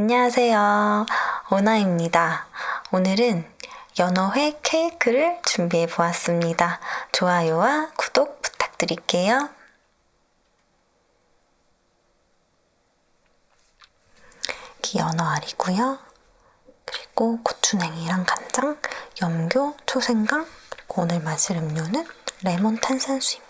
안녕하세요. 오나입니다. 오늘은 연어회 케이크를 준비해 보았습니다. 좋아요와 구독 부탁드릴게요. 이 연어알이고요. 그리고 고추냉이랑 간장, 염교, 초생강, 그리고 오늘 마실 음료는 레몬 탄산수입니다.